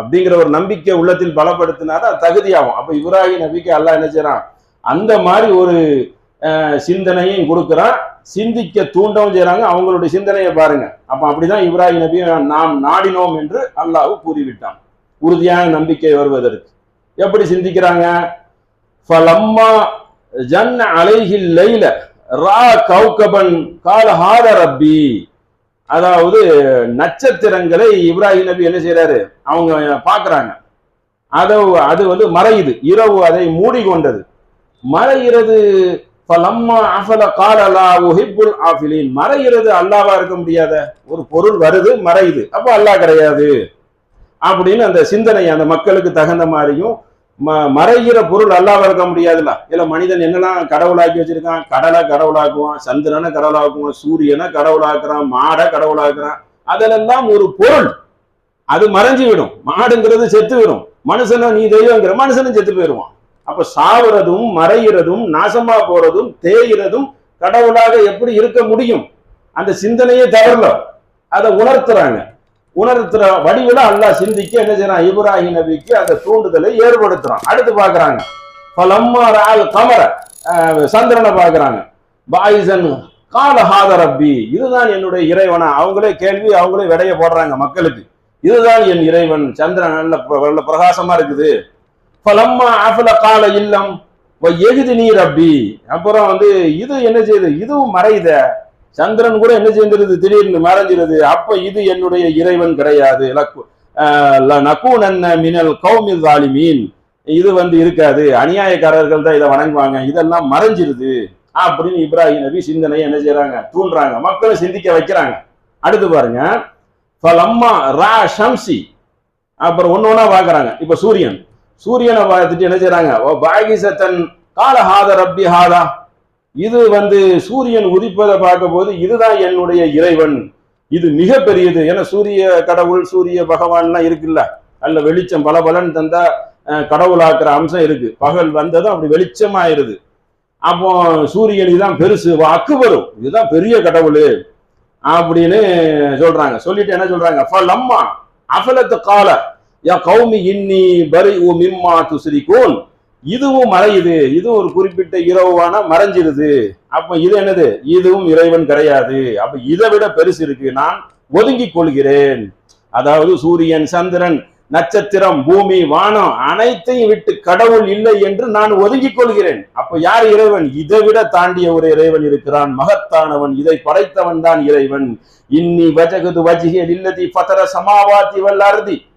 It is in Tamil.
அப்படிங்கிற ஒரு நம்பிக்கை உள்ளத்தில் பலப்படுத்தினாதான் தகுதியாகும். அப்போ இவராகி நபிக்கு அல்லாஹ் என்ன செய்யறான் அந்த மாதிரி ஒரு சிந்தனையும் கொடுக்குறான். சிந்திக்க தூண்டவும் செய்யறாங்க அவங்களுடைய சிந்தனையை பாருங்க. அப்ப அப்படிதான் இப்ராஹிம் நபியும் நாம் நாடினோம் என்று அல்லாஹ் கூறிவிட்டான். உறுதியான நம்பிக்கை வருவதற்கு. எப்படி சிந்திக்கிறாங்க? ஃபலம்மா ஜன்ன அலைஹில் லைல ரா கௌகபன் கால ஹாத ரப்பி. அதாவது நட்சத்திரங்களை இப்ராஹிம் நபி என்ன செய்யறாரு அவங்க பாக்குறாங்க அதை அது வந்து மறையுது. இரவு அதை மூடிக்கொண்டது. மறைகிறது ஃபலம்மா ஆஃபிலின். மறைகிறது அல்லாவா இருக்க முடியாத ஒரு பொருள் வருது மறையுது. அப்ப அல்லாஹ் கிடையாது. அப்படின்னு அந்த சிந்தனை அந்த மக்களுக்கு தகுந்த மாதிரியும் ம- மறைகிற பொருள் அல்லாவ இருக்க முடியாதுல்ல. இல்ல மனிதன் என்னெல்லாம் கடவுளாக்கி வச்சிருக்கான்? கடலை கடவுளாக்குவான் சந்திரனை கடவுளாக்குவான் சூரியனை கடவுளாக்குறான் மாடை கடவுளாக்குறான். அதெல்லாம் ஒரு பொருள். அது மறைஞ்சு விடும். மாடுங்கிறது செத்து விடும். மனுஷனை நீ தெய்வங்கிற மனுஷனும் செத்து போயிடுவான். அப்ப சாவுறதும் மறைகிறதும் நாசமா போறதும் தேய்கிறதும் கடவுளாக எப்படி இருக்க முடியும்? அந்த சிந்தனையே தவறல. அதை உணர்த்துறாங்க. உணர்த்துற வடிவில் அல்லாஹ் சிந்திக்க என்ன செய்யறான்? இப்ராஹிம் நபிக்கு அந்த தூண்டுதலை ஏற்படுத்துறான். அடுத்து பாக்குறாங்க பலம்மா ரால் கமர. சந்திரனை பாக்குறாங்க பாயிசன் கால ஹாத ரப்பி. இதுதான் என்னுடைய இறைவனா? அவங்களே கேள்வி அவங்களே விடைய போடுறாங்க மக்களுக்கு. இதுதான் என் இறைவன். சந்திரன் நல்ல நல்ல பிரகாசமா இருக்குது. பலம்மா ஆஃபல கால இல்லம் எகுதி நீ ரப்பி. அப்புறம் வந்து இது என்ன செய்யுது? இதுவும் மறையுத. சந்திரன் கூட என்ன செஞ்சிருது திடீர்னு மறைஞ்சிருது. அப்ப இது என்னுடைய இறைவன் கிடையாது. லக்கு- நக்கூனன்ன மினல் கௌமில் தாலிமீன் இது வந்து இருக்காது. அநியாயக்காரர்கள் தான் இதை வணங்குவாங்க. இதெல்லாம் மறைஞ்சிருது. அப்படின்னு இப்ராஹிம் நபி சிந்தனையை என்ன செய்யறாங்க தூண்டுறாங்க. மக்களை சிந்திக்க வைக்கிறாங்க. அடுத்து பாருங்க. ஃபலம்மா ரா ஷம்சி. அப்புறம் ஒன்று ஒன்றா பாக்குறாங்க இப்ப சூரியன். சூரியனை பார்த்துட்டு என்ன செய்யறாங்க ஓ பாகிசத்தன். கால ஹாத ரப்பி ஹாதா. இது வந்து சூரியன் உதிப்பதை பார்க்கும்போது போது இதுதான் என்னுடைய இறைவன். இது மிக பெரியது ஏன்னா சூரிய கடவுள் சூரிய பகவான்லாம் இருக்குல்ல. அல்ல வெளிச்சம் பல பலன் தந்தா கடவுளாக்குற அம்சம் இருக்கு. பகல் வந்ததும் அப்படி வெளிச்சமாயிருது. அப்போ சூரியன் இதுதான் பெருசு அக்குபரும் இதுதான் பெரிய கடவுள் அப்படின்னு சொல்றாங்க. சொல்லிட்டு என்ன சொல்றாங்க? ஃபலம்மா அஃபலத்து கால யா கௌமி இன்னி பரி உ மிம்மா துஸ்ரிகூன் இதுவும் மறையுது இது ஒரு குறிப்பிட்ட இரவுவான மறைஞ்சிருது. அப்ப இது என்னது? இதுவும் இறைவன் கிடையாது. அப்ப இதை விட பெருசு இருக்கு. நான் ஒதுங்கிக் கொள்கிறேன். அதாவது சூரியன் சந்திரன் நட்சத்திரம் பூமி வானம் அனைத்தையும் விட்டு கடவுள் இல்லை என்று நான் ஒதுங்கிக் கொள்கிறேன். அப்ப யார் இறைவன்? இதை விட தாண்டிய ஒரு இறைவன் இருக்கிறான். மகத்தானவன். இதை படைத்தவன் தான் இறைவன். இன்னி வஜகுது வஜிகே இல்லதி பதர சமாவாத்தி வல்லாரதி